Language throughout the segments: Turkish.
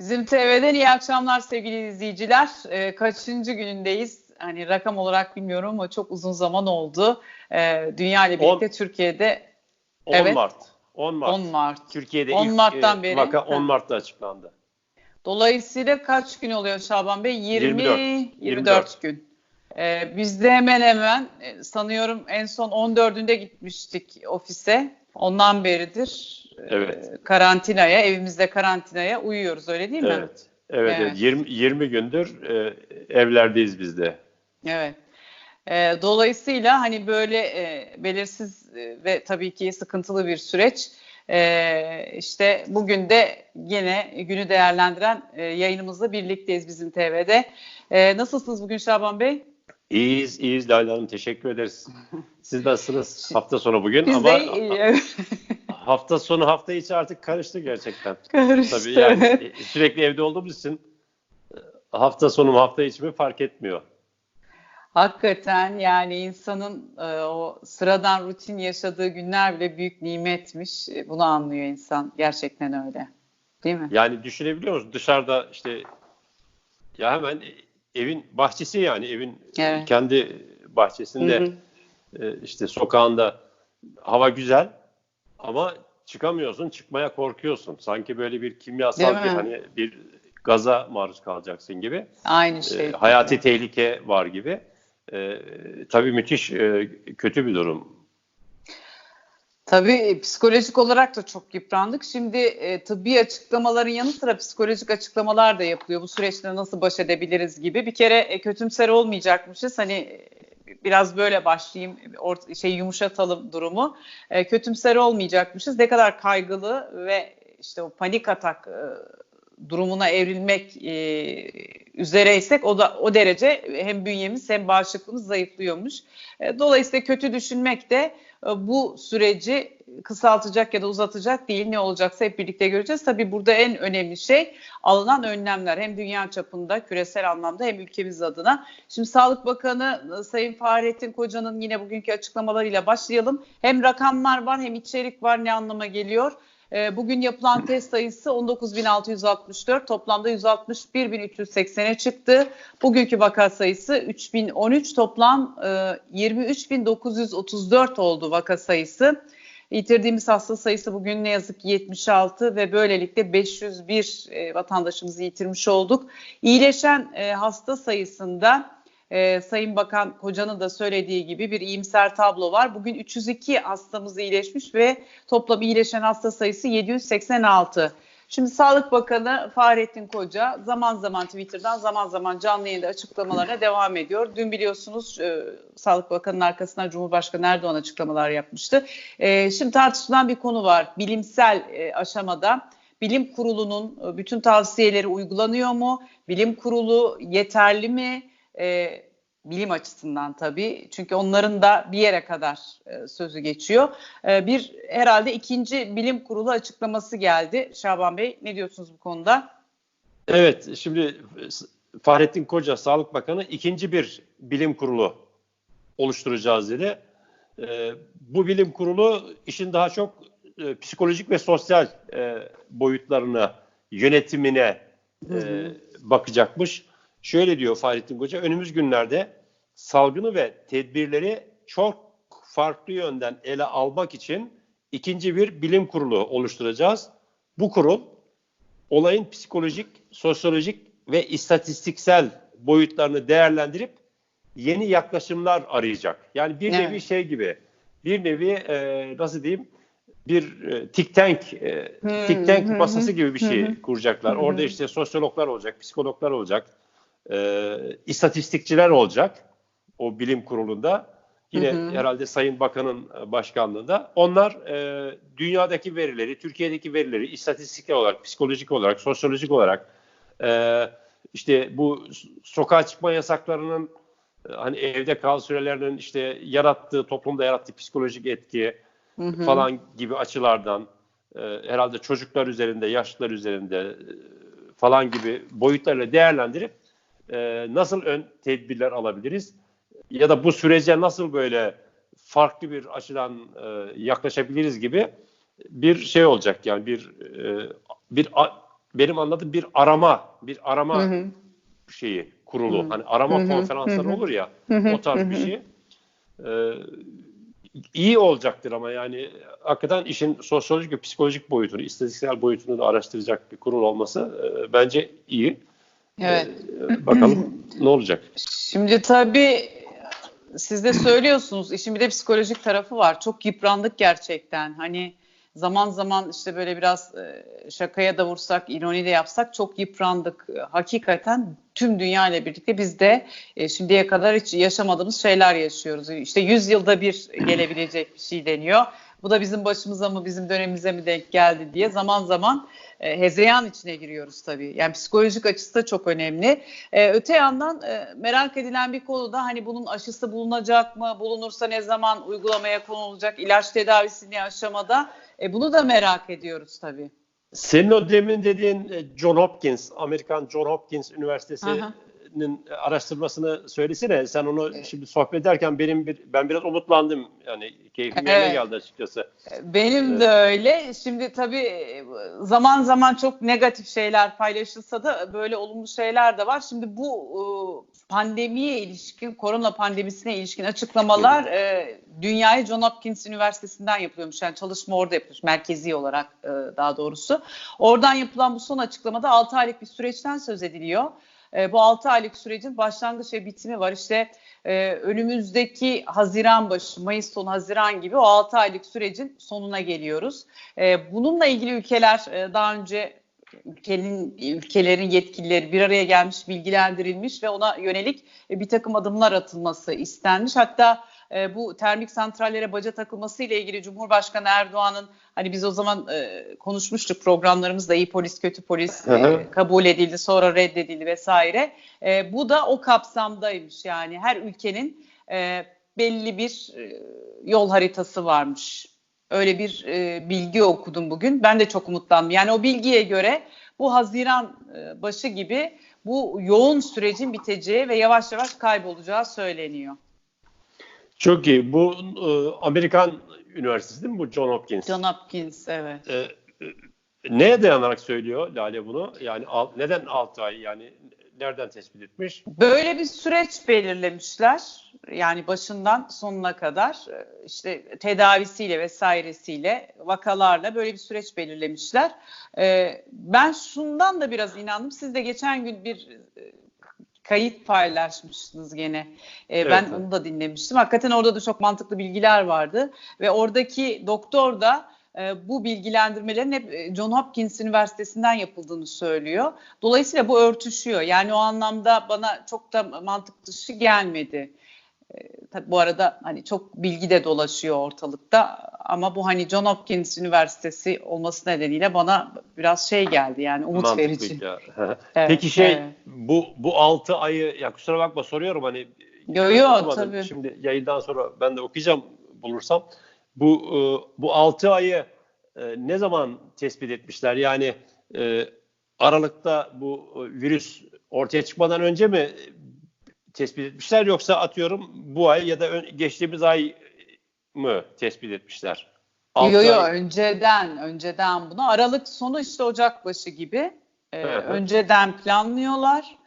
Bizim TV'den iyi akşamlar sevgili izleyiciler. Ee, kaçıncı günündeyiz? Hani rakam olarak bilmiyorum ama çok uzun zaman oldu. Ee, dünya ile birlikte 10, Türkiye'de 10 Evet. Mart. 10 Mart. 10 Mart. Türkiye'de 10 ilk Mart'tan e, beri. vaka Ha. 10 Mart'ta açıklandı. Dolayısıyla kaç gün oluyor Şaban Bey? 20 24. 24, 24. gün. Ee, biz de hemen hemen e, sanıyorum en son 14'ünde gitmiştik ofise. Ondan beridir e, Evet. karantinaya, evimizde karantinaya uyuyoruz öyle değil mi? Evet. Evet, Evet. evet. 20 20 gündür e, evlerdeyiz biz de. Evet. Ee, dolayısıyla hani böyle e, belirsiz e, ve tabii ki sıkıntılı bir süreç. Ee, işte bugün de yine günü değerlendiren e, yayınımızla birlikteyiz bizim TV'de. Ee, nasılsınız bugün Şaban Bey? İyiyiz, iyiyiz Leyla Hanım. Teşekkür ederiz. Siz nasılsınız? Hafta sonu bugün Biz ama de hafta sonu hafta içi artık karıştı gerçekten. karıştı. Tabii yani sürekli evde olduğumuz için e, hafta sonu mu hafta içi mi fark etmiyor. Hakikaten yani insanın e, o sıradan rutin yaşadığı günler bile büyük nimetmiş. E, Bunu anlıyor insan. Gerçekten öyle. Değil mi? Yani düşünebiliyor musun? Dışarıda işte ya hemen evin bahçesi yani evin Evet. kendi bahçesinde Hı hı. E, işte sokağında hava güzel ama çıkamıyorsun, çıkmaya korkuyorsun. Sanki böyle bir kimyasal bir hani bir gaza maruz kalacaksın gibi. Aynı E, şey. hayati tehlike var gibi. E, tabii müthiş e, kötü bir durum. Tabii psikolojik olarak da çok yıprandık. Şimdi e, tıbbi açıklamaların yanı sıra psikolojik açıklamalar da yapılıyor. Bu süreçte nasıl baş edebiliriz gibi. Bir kere e, kötümser olmayacakmışız. Hani e, biraz böyle başlayayım, or- şey yumuşatalım durumu. E, kötümser olmayacakmışız. Ne kadar kaygılı ve işte o panik atak e, durumuna evrilmek e, üzereysek o da o derece hem bünyemiz hem bağışıklığımız zayıflıyormuş. E, dolayısıyla kötü düşünmek de e, bu süreci kısaltacak ya da uzatacak değil. Ne olacaksa hep birlikte göreceğiz. Tabii burada en önemli şey alınan önlemler. Hem dünya çapında küresel anlamda hem ülkemiz adına. Şimdi Sağlık Bakanı e, Sayın Fahrettin Koca'nın yine bugünkü açıklamalarıyla başlayalım. Hem rakamlar var hem içerik var ne anlama geliyor. E, Bugün yapılan test sayısı 19.664, toplamda 161.380'e çıktı. Bugünkü vaka sayısı 3.013, toplam e, 23.934 oldu vaka sayısı. Yitirdiğimiz hasta sayısı bugün ne yazık ki 76 ve böylelikle 501 e, vatandaşımızı yitirmiş olduk. İyileşen e, hasta sayısında e, Sayın Bakan Koca'nın da söylediği gibi bir iyimser tablo var. Bugün 302 hastamız iyileşmiş ve toplam iyileşen hasta sayısı 786. Şimdi Sağlık Bakanı Fahrettin Koca zaman zaman Twitter'dan zaman zaman canlı yayında açıklamalarına devam ediyor. Dün biliyorsunuz e, Sağlık Bakanı'nın arkasından Cumhurbaşkanı Erdoğan açıklamalar yapmıştı. E, şimdi tartışılan bir konu var. Bilimsel e, aşamada bilim kurulunun e, bütün tavsiyeleri uygulanıyor mu? Bilim kurulu yeterli mi? E, bilim açısından tabii. Çünkü onların da bir yere kadar e, sözü geçiyor. E, bir herhalde ikinci bilim kurulu açıklaması geldi. Şaban Bey ne diyorsunuz bu konuda? Evet, şimdi Fahrettin Koca, Sağlık Bakanı ikinci bir bilim kurulu oluşturacağız dedi. Ee, bu bilim kurulu işin daha çok e, psikolojik ve sosyal e, boyutlarına, yönetimine e, bakacakmış. Şöyle diyor Fahrettin Koca, önümüz günlerde salgını ve tedbirleri çok farklı yönden ele almak için ikinci bir bilim kurulu oluşturacağız. Bu kurul olayın psikolojik, sosyolojik ve istatistiksel boyutlarını değerlendirip yeni yaklaşımlar arayacak. Yani bir Evet. nevi şey gibi, bir nevi e, nasıl diyeyim, bir e, think tank, e, think tank masası gibi bir şey kuracaklar. Orada işte sosyologlar olacak, psikologlar olacak, e, istatistikçiler olacak o bilim kurulunda. Yine Hı hı. herhalde Sayın Bakan'ın e, başkanlığında. Onlar e, dünyadaki verileri, Türkiye'deki verileri istatistiksel olarak, psikolojik olarak, sosyolojik olarak e, işte bu sokağa çıkma yasaklarının e, hani evde kal sürelerinin işte yarattığı, toplumda yarattığı psikolojik etki Hı hı. falan gibi açılardan e, herhalde çocuklar üzerinde, yaşlılar üzerinde e, falan gibi boyutlarla değerlendirip e, nasıl ön tedbirler alabiliriz ya da bu sürece nasıl böyle farklı bir açıdan e, yaklaşabiliriz gibi bir şey olacak yani bir e, bir a- benim anladığım bir arama, bir arama hı hı. şeyi kurulu. Hı hı. Hani arama hı hı. konferansları hı hı. olur ya, hı hı. o tarz bir şey. Ee, iyi olacaktır ama yani hakikaten işin sosyolojik ve psikolojik boyutunu, istatistiksel boyutunu da araştıracak bir kurul olması e, bence iyi. Evet. Ee, bakalım ne olacak. Şimdi tabii siz de söylüyorsunuz işin bir de psikolojik tarafı var. Çok yıprandık gerçekten. Hani zaman zaman işte böyle biraz e, şakaya da vursak, ironi de yapsak çok yıprandık. Hakikaten tüm dünya ile birlikte biz de e, şimdiye kadar hiç yaşamadığımız şeyler yaşıyoruz. İşte 100 yılda bir gelebilecek bir şey deniyor. Bu da bizim başımıza mı, bizim dönemimize mi denk geldi diye zaman zaman e, hezeyan içine giriyoruz tabii. Yani psikolojik açısı da çok önemli. E, öte yandan e, merak edilen bir konu da hani bunun aşısı bulunacak mı? Bulunursa ne zaman uygulamaya konulacak? İlaç tedavisi ne aşamada? E, bunu da merak ediyoruz tabii. Senin o demin dediğin e, John Hopkins, Amerikan John Hopkins Üniversitesi'nin araştırmasını söylesene. Sen onu evet. şimdi sohbet ederken benim bir, ben biraz umutlandım. Yani keyfim yerine evet. geldi açıkçası. Benim evet. de öyle. Şimdi tabii zaman zaman çok negatif şeyler paylaşılsa da böyle olumlu şeyler de var. Şimdi bu pandemiye ilişkin, korona pandemisine ilişkin açıklamalar e, dünyaya John Hopkins Üniversitesi'nden yapılıyormuş. Yani çalışma orada yapılmış, merkezi olarak e, daha doğrusu. Oradan yapılan bu son açıklamada 6 aylık bir süreçten söz ediliyor. E, bu 6 aylık sürecin başlangıç ve bitimi var. İşte e, önümüzdeki Haziran başı, Mayıs sonu Haziran gibi o 6 aylık sürecin sonuna geliyoruz. E, bununla ilgili ülkeler e, daha önce ülkenin ülkelerin yetkilileri bir araya gelmiş, bilgilendirilmiş ve ona yönelik e, bir takım adımlar atılması istenmiş. Hatta e, bu termik santrallere baca takılması ile ilgili Cumhurbaşkanı Erdoğan'ın hani biz o zaman e, konuşmuştuk programlarımızda iyi polis kötü polis e, kabul edildi sonra reddedildi vesaire. E, bu da o kapsamdaymış yani her ülkenin e, belli bir e, yol haritası varmış. Öyle bir e, bilgi okudum bugün. Ben de çok umutlandım. Yani o bilgiye göre bu Haziran e, başı gibi bu yoğun sürecin biteceği ve yavaş yavaş kaybolacağı söyleniyor. Çok iyi. Bu e, Amerikan Üniversitesi değil mi bu John Hopkins? John Hopkins evet. E, e, neye dayanarak söylüyor Lale bunu? Yani al, neden 6 ay yani nereden tespit etmiş? Böyle bir süreç belirlemişler. Yani başından sonuna kadar e, işte tedavisiyle vesairesiyle vakalarla böyle bir süreç belirlemişler. E, ben şundan da biraz inandım. Siz de geçen gün bir e, kayıt paylaşmışsınız gene. Evet, ben evet. onu da dinlemiştim. Hakikaten orada da çok mantıklı bilgiler vardı ve oradaki doktor da e, bu bilgilendirmelerin hep e, John Hopkins Üniversitesi'nden yapıldığını söylüyor. Dolayısıyla bu örtüşüyor. Yani o anlamda bana çok da mantık dışı gelmedi. E, tabii bu arada hani çok bilgi de dolaşıyor ortalıkta ama bu hani John Hopkins Üniversitesi olması nedeniyle bana biraz şey geldi yani umut Mantıklı verici. evet, Peki şey evet. bu bu 6 ayı ya kusura bakma soruyorum hani Yo yo tabii. Şimdi yayından sonra ben de okuyacağım bulursam. Bu e, bu 6 ayı e, ne zaman tespit etmişler? Yani e, Aralık'ta bu virüs ortaya çıkmadan önce mi tespit etmişler yoksa atıyorum bu ay ya da geçtiğimiz ay mı tespit etmişler? Yok yok yo, önceden önceden bunu Aralık sonu işte Ocak başı gibi e, önceden planlıyorlar.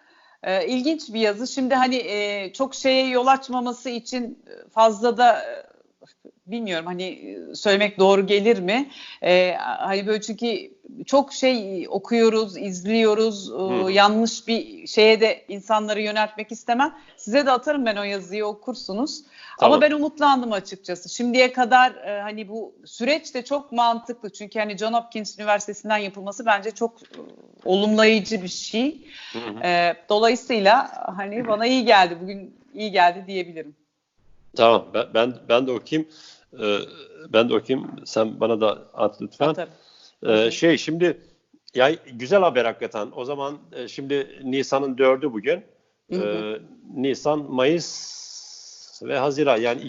E, ilginç bir yazı. Şimdi hani e, çok şeye yol açmaması için fazla da bilmiyorum hani e, söylemek doğru gelir mi? Ee, hani böyle çünkü çok şey okuyoruz, izliyoruz. Hı. Yanlış bir şeye de insanları yöneltmek istemem. Size de atarım ben o yazıyı okursunuz. Tamam. Ama ben umutlandım açıkçası. Şimdiye kadar e, hani bu süreç de çok mantıklı. Çünkü hani John Hopkins Üniversitesi'nden yapılması bence çok e, olumlayıcı bir şey. Hı hı. E, dolayısıyla hani bana iyi geldi. Bugün iyi geldi diyebilirim. Tamam ben ben, ben de okuyayım. Ee, ben de okuyayım. Sen bana da at lütfen. Ee, şey şimdi ya güzel haber hakikaten. O zaman e, şimdi Nisan'ın dördü bugün. Ee, Nisan, Mayıs ve Haziran yani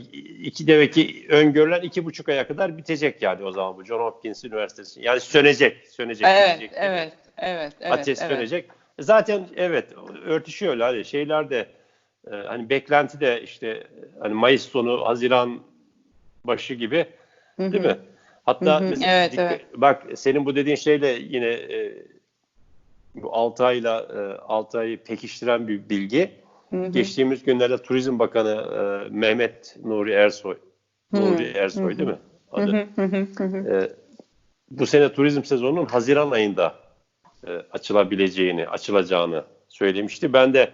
iki demek ki öngörülen iki buçuk aya kadar bitecek yani o zaman bu John Hopkins Üniversitesi. Yani sönecek, sönecek. Evet, sönecek, evet, evet, evet. Ateş evet. sönecek. Zaten evet örtüşüyor hani şeyler de e, hani beklenti de işte hani Mayıs sonu, Haziran başı gibi değil mi? Hatta Hı hı. Evet, dikkat, evet. bak senin bu dediğin şeyle yine e, bu 6 ayla e, 6 ayı pekiştiren bir bilgi. Hı hı. Geçtiğimiz günlerde Turizm Bakanı e, Mehmet Nuri Ersoy, hı. Nuri Ersoy hı hı. değil mi? Adı. Hı hı hı hı. E, bu sene turizm sezonunun Haziran ayında e, açılabileceğini, açılacağını söylemişti. Ben de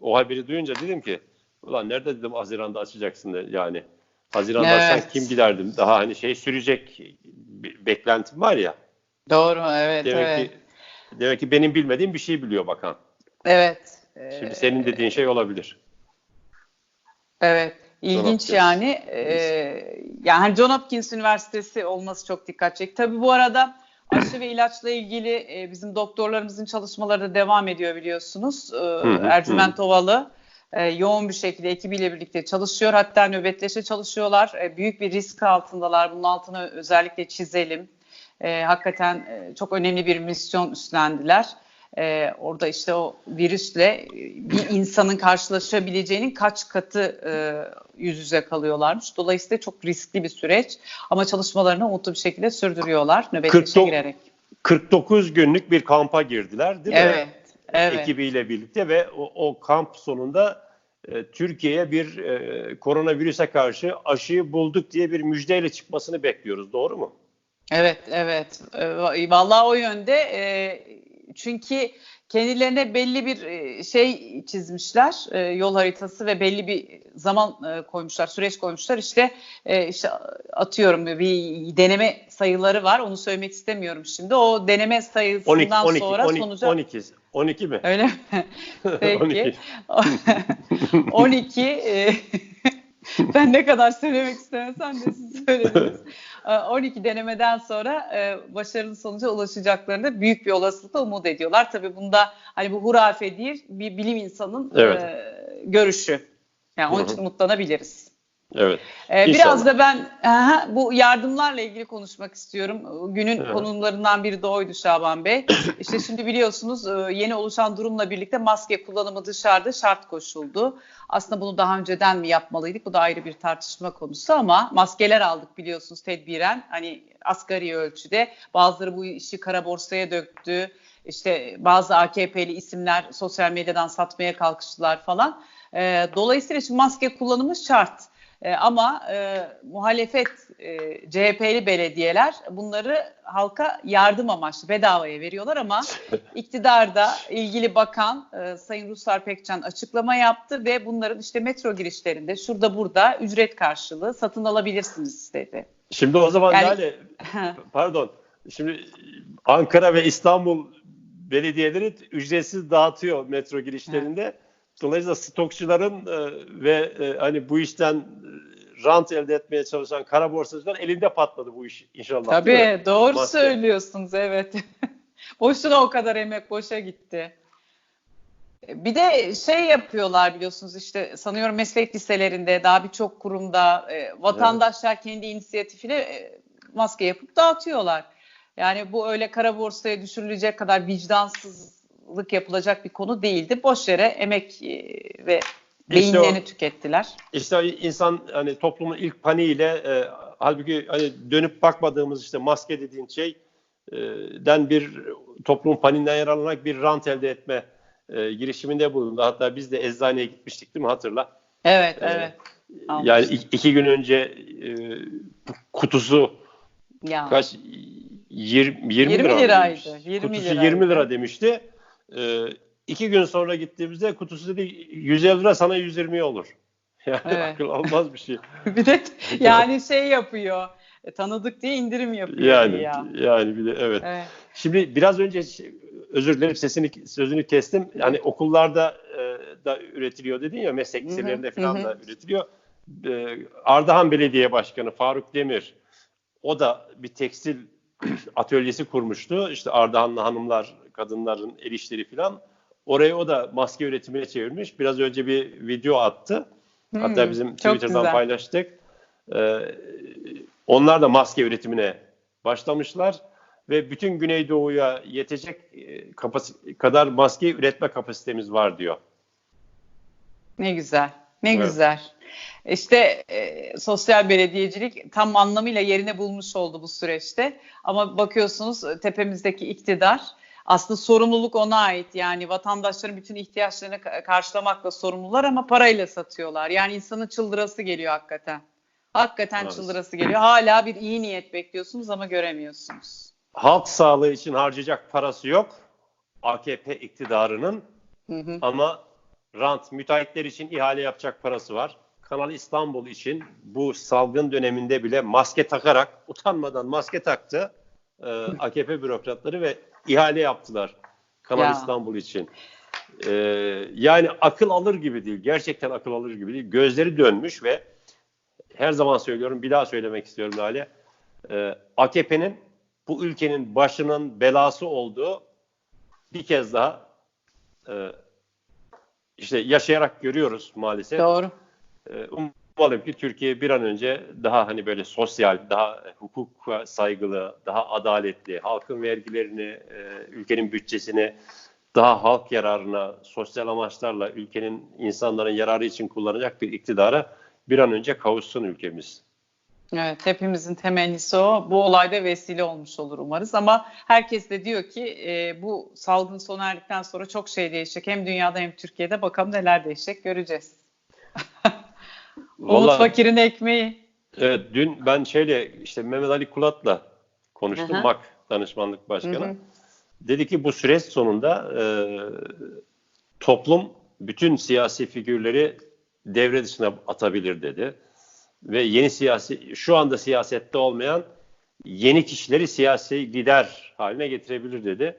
o haberi duyunca dedim ki ulan nerede dedim Haziran'da açacaksın de, yani. Haziran'da evet. açsan kim giderdim. Daha hani şey sürecek beklentim var ya. Doğru evet. Demek evet. ki demek ki benim bilmediğim bir şey biliyor bakan. Evet. Şimdi senin dediğin şey olabilir. Evet. İlginç yani. Ee, yani John Hopkins Üniversitesi olması çok dikkat çekti. Tabii bu arada aşı ve ilaçla ilgili e, bizim doktorlarımızın çalışmaları da devam ediyor biliyorsunuz. Ee, Ercüment Ovalı e, yoğun bir şekilde ekibiyle birlikte çalışıyor. Hatta nöbetleşe çalışıyorlar. E, büyük bir risk altındalar. Bunun altını özellikle çizelim. E, hakikaten e, çok önemli bir misyon üstlendiler. E, orada işte o virüsle e, bir insanın karşılaşabileceğinin kaç katı e, yüz yüze kalıyorlarmış. Dolayısıyla çok riskli bir süreç ama çalışmalarını umutlu bir şekilde sürdürüyorlar nöbetleşe girerek. 49 günlük bir kampa girdiler değil mi? Evet. Evet. ekibiyle birlikte ve o, o kamp sonunda e, Türkiye'ye bir e, koronavirüse karşı aşıyı bulduk diye bir müjdeyle çıkmasını bekliyoruz. Doğru mu? Evet, evet. E, vallahi o yönde e, çünkü kendilerine belli bir e, şey çizmişler, e, yol haritası ve belli bir zaman e, koymuşlar, süreç koymuşlar. İşte işte atıyorum bir deneme sayıları var. Onu söylemek istemiyorum şimdi. O deneme sayısından 12, 12, sonra 12, sonuca 12 12 mi? Öyle mi? Peki. 12. 12 ben ne kadar söylemek istemesem de siz söylediniz. 12 denemeden sonra e, başarılı sonuca ulaşacaklarını büyük bir olasılıkla umut ediyorlar. Tabii bunda hani bu hurafe değil bir bilim insanın evet. e, görüşü. Yani onun için umutlanabiliriz. Evet. Ee, biraz da ben aha, bu yardımlarla ilgili konuşmak istiyorum. Günün evet. konularından biri de oydu Şaban Bey. İşte şimdi biliyorsunuz e, yeni oluşan durumla birlikte maske kullanımı dışarıda şart koşuldu. Aslında bunu daha önceden mi yapmalıydık? Bu da ayrı bir tartışma konusu ama maskeler aldık biliyorsunuz tedbiren. Hani asgari ölçüde. Bazıları bu işi kara borsaya döktü. İşte bazı AKP'li isimler sosyal medyadan satmaya kalkıştılar falan. E, dolayısıyla şimdi maske kullanımı şart. E, ama e, muhalefet e, CHP'li belediyeler bunları halka yardım amaçlı bedavaya veriyorlar ama iktidarda ilgili bakan e, Sayın Ruslar Pekcan açıklama yaptı ve bunların işte metro girişlerinde şurada burada ücret karşılığı satın alabilirsiniz dedi. Şimdi o zaman yani, pardon şimdi Ankara ve İstanbul belediyeleri ücretsiz dağıtıyor metro girişlerinde. Dolayısıyla stokçuların e, ve e, hani bu işten e, rant elde etmeye çalışan kara borsacılar elinde patladı bu iş inşallah. Tabii doğru Maske. söylüyorsunuz evet. Boşuna o kadar emek boşa gitti. Bir de şey yapıyorlar biliyorsunuz işte sanıyorum meslek liselerinde daha birçok kurumda e, vatandaşlar evet. kendi inisiyatifine e, maske yapıp dağıtıyorlar. Yani bu öyle kara borsaya düşürülecek kadar vicdansız lık yapılacak bir konu değildi. Boş yere emek e, ve beyinlerini işte o, tükettiler. İşte insan hani toplumun ilk paniğiyle e, halbuki hani dönüp bakmadığımız işte maske dediğin şey e, den bir toplumun paniğinden yararlanarak bir rant elde etme e, girişiminde bulundu. Hatta biz de eczaneye gitmiştik değil mi hatırla? Evet, e, evet. Yani iki, gün önce e, kutusu ya. kaç 20, 20, 20 lira liraydı. 20 kutusu liraydı. 20 lira demişti. E, iki gün sonra gittiğimizde kutusu dedi 150 lira sana 120 olur. Yani evet. akıl almaz bir şey. bir de yani şey yapıyor. E, tanıdık diye indirim yapıyor. Yani ya. yani bir de evet. evet. Şimdi biraz önce özür dilerim sesini sözünü kestim. Yani okullarda e, da üretiliyor dedin ya meslek liselerinde falan da üretiliyor. E, Ardahan Belediye Başkanı Faruk Demir o da bir tekstil atölyesi kurmuştu. İşte Ardahanlı hanımlar kadınların el işleri falan. Orayı o da maske üretimine çevirmiş. Biraz önce bir video attı. Hmm, Hatta bizim Twitter'dan güzel. paylaştık. Ee, onlar da maske üretimine başlamışlar ve bütün Güneydoğu'ya yetecek e, kadar maske üretme kapasitemiz var diyor. Ne güzel. Ne evet. güzel. İşte e, sosyal belediyecilik tam anlamıyla yerine bulmuş oldu bu süreçte. Ama bakıyorsunuz tepemizdeki iktidar aslında sorumluluk ona ait. Yani vatandaşların bütün ihtiyaçlarını karşılamakla sorumlular ama parayla satıyorlar. Yani insanın çıldırası geliyor hakikaten. Hakikaten evet. çıldırası geliyor. Hala bir iyi niyet bekliyorsunuz ama göremiyorsunuz. Halk sağlığı için harcayacak parası yok. AKP iktidarının hı hı. ama rant müteahhitler için ihale yapacak parası var. Kanal İstanbul için bu salgın döneminde bile maske takarak utanmadan maske taktı e, AKP bürokratları ve ihale yaptılar Kanal ya. İstanbul için. E, yani akıl alır gibi değil. Gerçekten akıl alır gibi değil. Gözleri dönmüş ve her zaman söylüyorum bir daha söylemek istiyorum Lale. E, AKP'nin bu ülkenin başının belası olduğu bir kez daha e, işte yaşayarak görüyoruz maalesef. Doğru. E, umalım ki Türkiye bir an önce daha hani böyle sosyal, daha hukuka saygılı, daha adaletli, halkın vergilerini, e, ülkenin bütçesini daha halk yararına, sosyal amaçlarla ülkenin insanların yararı için kullanacak bir iktidara bir an önce kavuşsun ülkemiz. Evet, hepimizin temennisi o. Bu olayda vesile olmuş olur umarız. Ama herkes de diyor ki e, bu salgın sona erdikten sonra çok şey değişecek. Hem dünyada hem Türkiye'de. Bakalım neler değişecek göreceğiz. Umut Fakir'in ekmeği. Evet, dün ben şeyle işte Mehmet Ali Kulat'la konuştum. Hı-hı. MAK danışmanlık başkanı. Hı-hı. Dedi ki bu süreç sonunda e, toplum bütün siyasi figürleri devre dışına atabilir dedi. Ve yeni siyasi, şu anda siyasette olmayan yeni kişileri siyasi lider haline getirebilir dedi.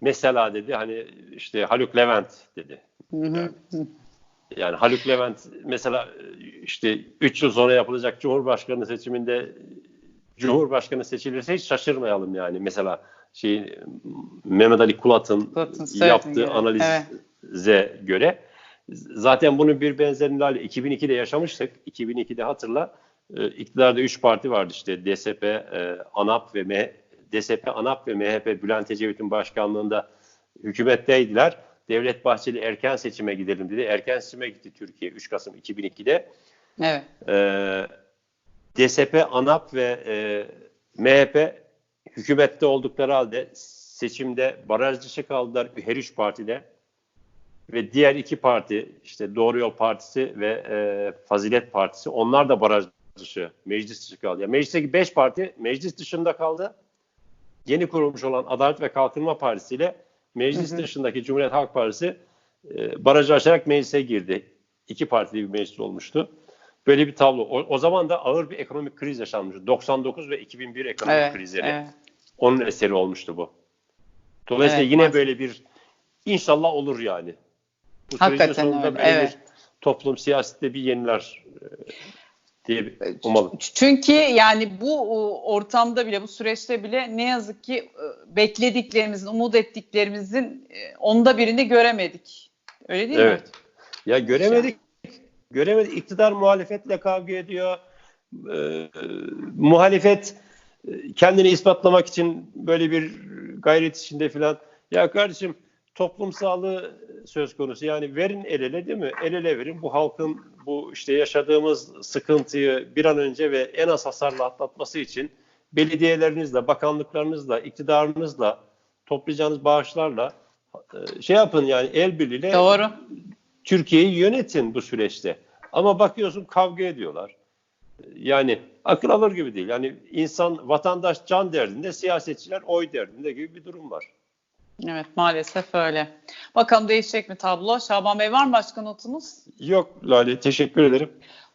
Mesela dedi hani işte Haluk Levent dedi. Yani, yani Haluk Levent mesela işte 3 yıl sonra yapılacak Cumhurbaşkanı seçiminde Cumhurbaşkanı seçilirse hiç şaşırmayalım yani. Mesela şey Mehmet Ali Kulat'ın yaptığı analize evet. göre Zaten bunun bir benzerini 2002'de yaşamıştık. 2002'de hatırla e, iktidarda 3 parti vardı işte DSP, e, ANAP ve M DSP, ANAP ve MHP Bülent Ecevit'in başkanlığında hükümetteydiler. Devlet Bahçeli erken seçime gidelim dedi. Erken seçime gitti Türkiye 3 Kasım 2002'de. Evet. Ee, DSP, ANAP ve e, MHP hükümette oldukları halde seçimde baraj dışı kaldılar her üç partide ve diğer iki parti işte Doğru Yol Partisi ve e, Fazilet Partisi onlar da baraj dışı, meclis dışı kaldı. Yani meclisteki beş parti meclis dışında kaldı. Yeni kurulmuş olan Adalet ve Kalkınma Partisi ile meclis hı hı. dışındaki Cumhuriyet Halk Partisi e, barajı aşarak meclise girdi. İki partili bir meclis olmuştu. Böyle bir tablo. O, o zaman da ağır bir ekonomik kriz yaşanmıştı. 99 ve 2001 ekonomik evet, krizleri. Evet. Onun eseri olmuştu bu. Dolayısıyla evet, yine maalesef. böyle bir inşallah olur yani. Bu Hakikaten sonunda öyle. böyle evet. bir toplum siyasette bir yeniler e, diye umalım. Çünkü yani bu ortamda bile bu süreçte bile ne yazık ki e, beklediklerimizin, umut ettiklerimizin e, onda birini göremedik. Öyle değil evet. mi? Ya göremedik. Göremedik. İktidar muhalefetle kavga ediyor. Ee, muhalefet kendini ispatlamak için böyle bir gayret içinde filan. Ya kardeşim toplum sağlığı söz konusu. Yani verin el ele değil mi? El ele verin. Bu halkın bu işte yaşadığımız sıkıntıyı bir an önce ve en az hasarla atlatması için belediyelerinizle, bakanlıklarınızla, iktidarınızla, toplayacağınız bağışlarla e, şey yapın yani el birliğiyle Doğru. Türkiye'yi yönetin bu süreçte. Ama bakıyorsun kavga ediyorlar. Yani akıl alır gibi değil. Yani insan, vatandaş can derdinde, siyasetçiler oy derdinde gibi bir durum var. Evet maalesef öyle. Bakalım değişecek mi tablo? Şaban Bey var mı başka notunuz? Yok Lale teşekkür ederim.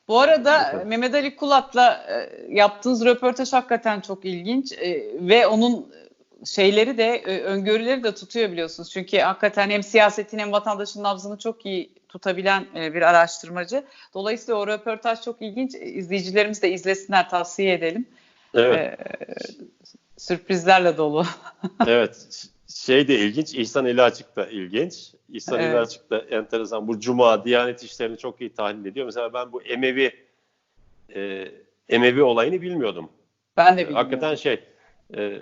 Bu arada evet. Mehmet Ali Kulat'la e, yaptığınız röportaj hakikaten çok ilginç e, ve onun şeyleri de e, öngörüleri de tutuyor biliyorsunuz. Çünkü hakikaten hem siyasetin hem vatandaşın nabzını çok iyi tutabilen bir araştırmacı. Dolayısıyla o röportaj çok ilginç. İzleyicilerimiz de izlesinler tavsiye edelim. Evet. Ee, sürprizlerle dolu. evet şey de ilginç, İhsan Eli Açık da ilginç. İhsan evet. Eli Açık da enteresan. Bu Cuma, Diyanet işlerini çok iyi tahlil ediyor. Mesela ben bu Emevi e, Emevi olayını bilmiyordum. Ben de bilmiyorum. Hakikaten şey, e,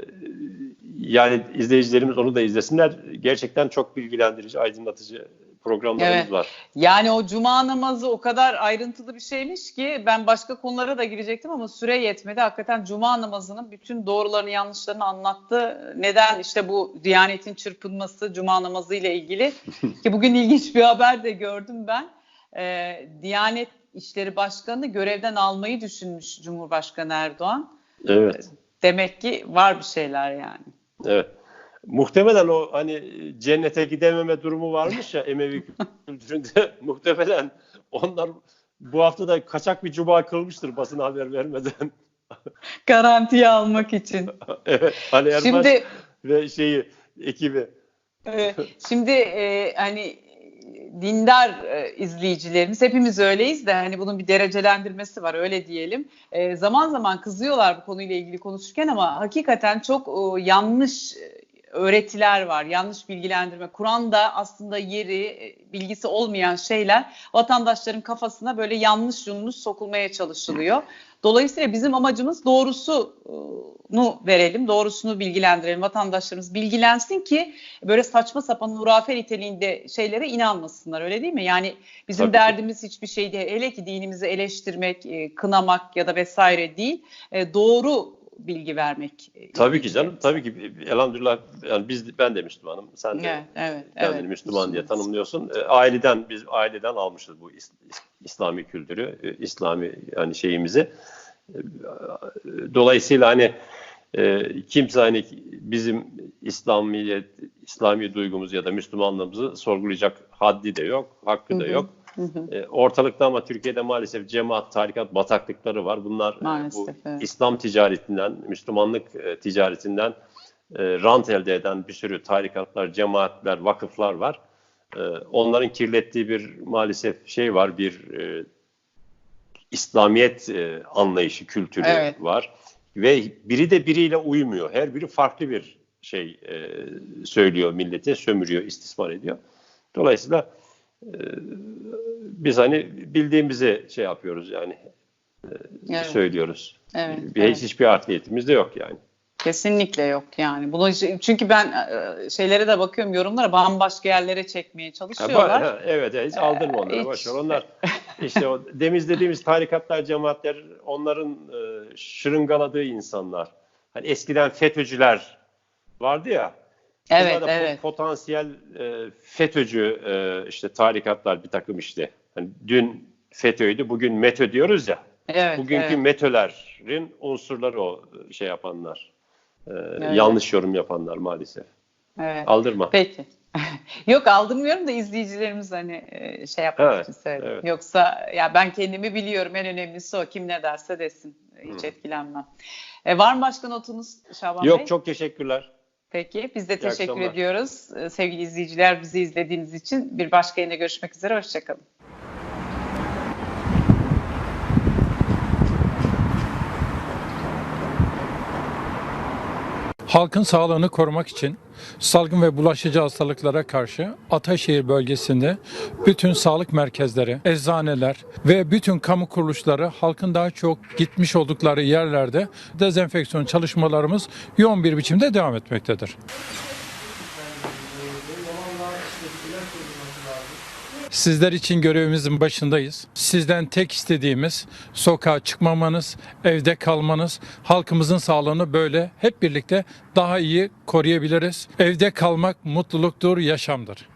yani izleyicilerimiz onu da izlesinler. Gerçekten çok bilgilendirici, aydınlatıcı programlarımız Evet. var. Yani o cuma namazı o kadar ayrıntılı bir şeymiş ki ben başka konulara da girecektim ama süre yetmedi. Hakikaten cuma namazının bütün doğrularını yanlışlarını anlattı. Neden işte bu Diyanetin çırpınması cuma namazı ile ilgili ki bugün ilginç bir haber de gördüm ben. Ee, Diyanet İşleri Başkanı görevden almayı düşünmüş Cumhurbaşkanı Erdoğan. Evet. Demek ki var bir şeyler yani. Evet. Muhtemelen o hani cennete gidememe durumu varmış ya Emevi kültüründe muhtemelen onlar bu hafta da kaçak bir cuma kılmıştır basın haber vermeden. Garantiye almak için. evet. Ali Erbaş Şimdi ve şeyi ekibi. Evet, Şimdi e, hani dindar e, izleyicilerimiz hepimiz öyleyiz de hani bunun bir derecelendirmesi var öyle diyelim. E, zaman zaman kızıyorlar bu konuyla ilgili konuşurken ama hakikaten çok e, yanlış öğretiler var, yanlış bilgilendirme. Kur'an'da aslında yeri, e, bilgisi olmayan şeyler vatandaşların kafasına böyle yanlış yanlış sokulmaya çalışılıyor. Dolayısıyla bizim amacımız doğrusunu verelim, doğrusunu bilgilendirelim. Vatandaşlarımız bilgilensin ki böyle saçma sapan hurafe niteliğinde şeylere inanmasınlar öyle değil mi? Yani bizim Tabii ki. derdimiz hiçbir şey değil. Hele ki dinimizi eleştirmek, e, kınamak ya da vesaire değil. E, Doğru bilgi vermek. e, Tabii ki canım. Tabii ki elhamdülillah yani biz ben de Müslümanım. Sen de Evet, evet, kendini evet. Müslüman diye tanımlıyorsun. E, aileden biz aileden almışız bu İs- İslami kültürü, e, İslami yani şeyimizi. Dolayısıyla hani e, kimse hani bizim İslamiyet, İslami duygumuzu ya da Müslümanlığımızı sorgulayacak haddi de yok, hakkı da yok. E, ortalıkta ama Türkiye'de maalesef cemaat, tarikat bataklıkları var. Bunlar e, Maalesef, bu evet. İslam ticaretinden, Müslümanlık e, ticaretinden e, rant elde eden bir sürü tarikatlar, cemaatler, vakıflar var. E, onların kirlettiği bir maalesef şey var, bir e, İslamiyet e, anlayışı, kültürü Evet. var. Ve biri de biriyle uymuyor. Her biri farklı bir şey e, söylüyor millete, sömürüyor, istismar ediyor. Dolayısıyla biz hani bildiğimizi şey yapıyoruz yani Evet. söylüyoruz. Evet, bir, evet. Hiçbir art niyetimiz de yok yani. Kesinlikle yok yani. Bunu çünkü ben e, şeylere de bakıyorum yorumlara bambaşka yerlere çekmeye çalışıyorlar. ha, evet, evet, hiç aldırma onları. hiç. Boş ver. Onlar işte o demiz dediğimiz tarikatlar, cemaatler onların e, şırıngaladığı insanlar. Hani eskiden FETÖ'cüler vardı ya. Evet, bunlar da evet. Potansiyel e, FETÖ'cü e, işte tarikatlar bir takım işte. Hani dün FETÖ'ydü, bugün METÖ diyoruz ya. Evet, Bugünkü evet. METÖ'lerin unsurları o şey yapanlar. E, Evet. Yanlış yorum yapanlar maalesef. evet. Aldırma. Peki. Yok aldırmıyorum da izleyicilerimiz hani e, şey yapmak Evet, için söyledim. evet. Yoksa ya ben kendimi biliyorum en önemlisi o. Kim ne derse desin. Hiç Hı. etkilenmem. E, var mı başka notunuz Şaban Bey? Yok çok teşekkürler. Peki biz de teşekkür akşamlar. ediyoruz. E, Sevgili izleyiciler bizi izlediğiniz için bir başka yayında görüşmek üzere. Hoşçakalın. Halkın sağlığını korumak için salgın ve bulaşıcı hastalıklara karşı Ataşehir bölgesinde bütün sağlık merkezleri, eczaneler ve bütün kamu kuruluşları halkın daha çok gitmiş oldukları yerlerde dezenfeksiyon çalışmalarımız yoğun bir biçimde devam etmektedir. Sizler için görevimizin başındayız. Sizden tek istediğimiz sokağa çıkmamanız, evde kalmanız, halkımızın sağlığını böyle hep birlikte daha iyi koruyabiliriz. Evde kalmak mutluluktur, yaşamdır.